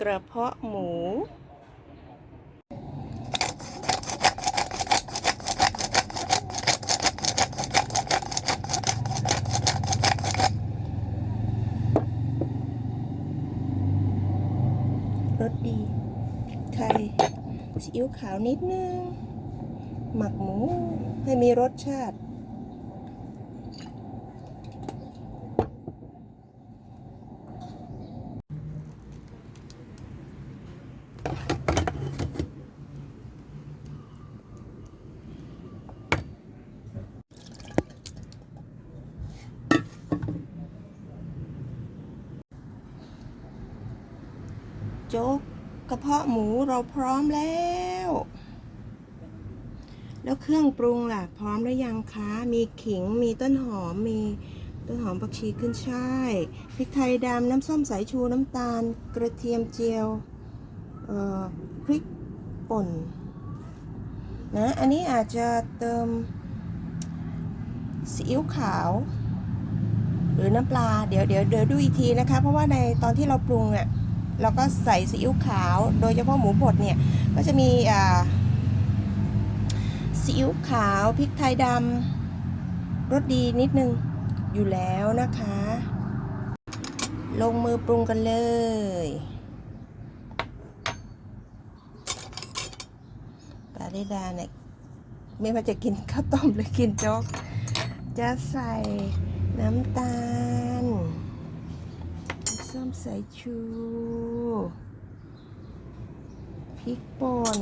กระเพาะหมู รสดีไทยซีอิ๊วขาวนิดนึง หมักหมูให้มีรสชาติ โจ๊กกระเพาะหมูเราพร้อมแล้ว แล้วเครื่องปรุงล่ะ พร้อมหรือยังคะ มีขิง มีต้นหอม มีต้นหอมผักชีขึ้นช่าย พริกไทยดำ น้ำส้มสายชู น้ำตาล กระเทียมเจียว พริกป่นนะอันนี้อาจจะเติมซีอิ๊วขาว หรือน้ำปลาเดี๋ยวเดี๋ยวเดี๋ยวดูอีกทีนะคะ เพราะว่าในตอนที่เราปรุงอะเราก็ใส่ซีอิ๊วขาว โดยเฉพาะหมูบดเนี่ย ก็จะมีอ่าซีอิ๊วขาวพริกไทยดำรสดีนิดนึงอยู่แล้วนะคะ ลงมือปรุงกันเลย ธิดาเนี่ย ไม่ว่าจะกินข้าวต้มหรือกินโจ๊ก จะใส่น้ำตาลส้มสายชู พริกป่น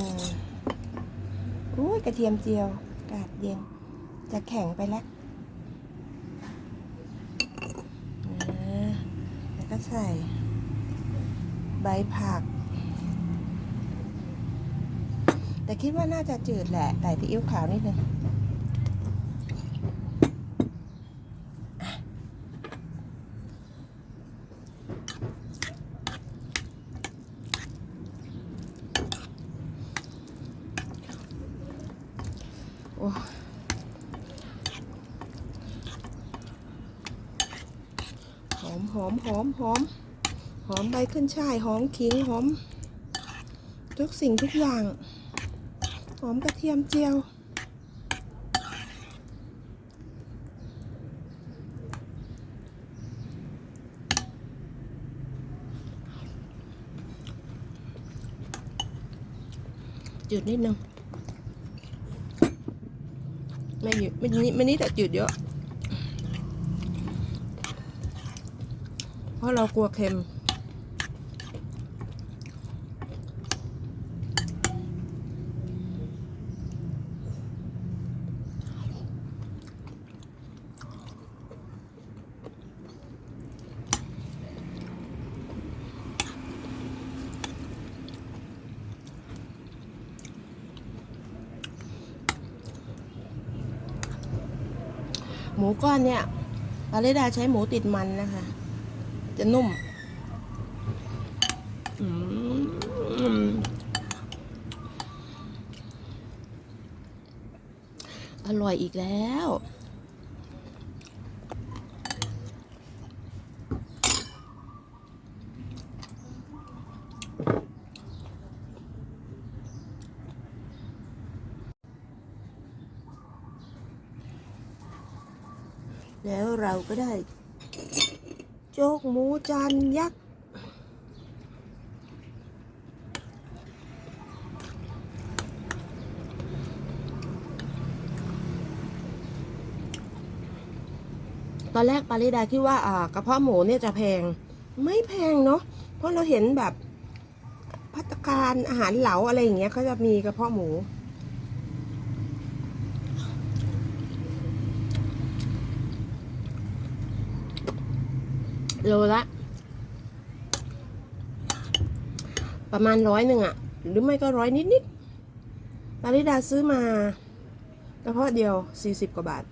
อุ้ยกระเทียมเจียวอากาศเย็น จะแข็งไปแล้วนะแล้วก็ใส่ใบผัก แต่คิดว่าน่าจะจืดแหละแต่ที่อิ๊วขาวนิดนึงโอ้หอมหอมหอมหอมหอมใบขึ้นช่ายหอมขิงหอม ทุกสิ่งทุกอย่าง หอมกระเทียมเจียว จืดนิดนึงไม่เยอะไม่นิดไม่นิดแต่จืดเยอะ เพราะเรากลัวเค็ม หมูก้อนเนี่ยปาริดาใช้หมูติดมันนะคะ จะนุ่มอืมอร่อยอีกแล้ว แล้วเราก็ได้ โจ๊กหมูจานยักษ์ตอนแรกปาริดาคิดว่าอ่ากระเพาะหมูเนี่ยจะแพง ไม่แพงเนาะเพราะเราเห็นแบบพัตตาคารอาหารเหลาอะไรอย่างเงี้ยเขาจะมีกระเพาะหมู โลละ ประมาณร้อยหนึ่งอะหรือไม่ก็ร้อยนิดๆปาริดาซื้อมากระเพาะเดียวสี่สิบกว่าบาท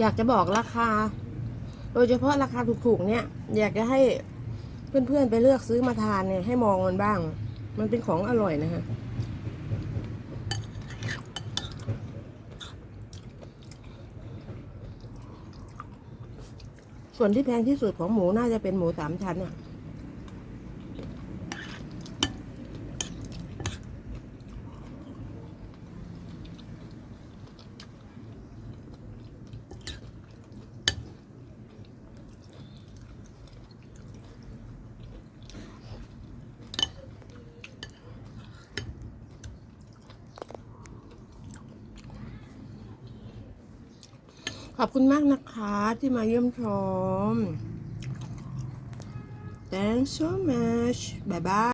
อยากจะบอกราคา โดยเฉพาะราคาถูกๆเนี่ย อยากจะให้เพื่อนๆไปเลือกซื้อมาทานเนี่ยให้มองมันบ้าง มันเป็นของอร่อยนะฮะ ส่วนที่แพงที่สุดของหมูน่าจะเป็นหมูสามชั้นอะ ขอบคุณมากนะคะที่มาเยี่ยมชม Thanks so much. Bye bye.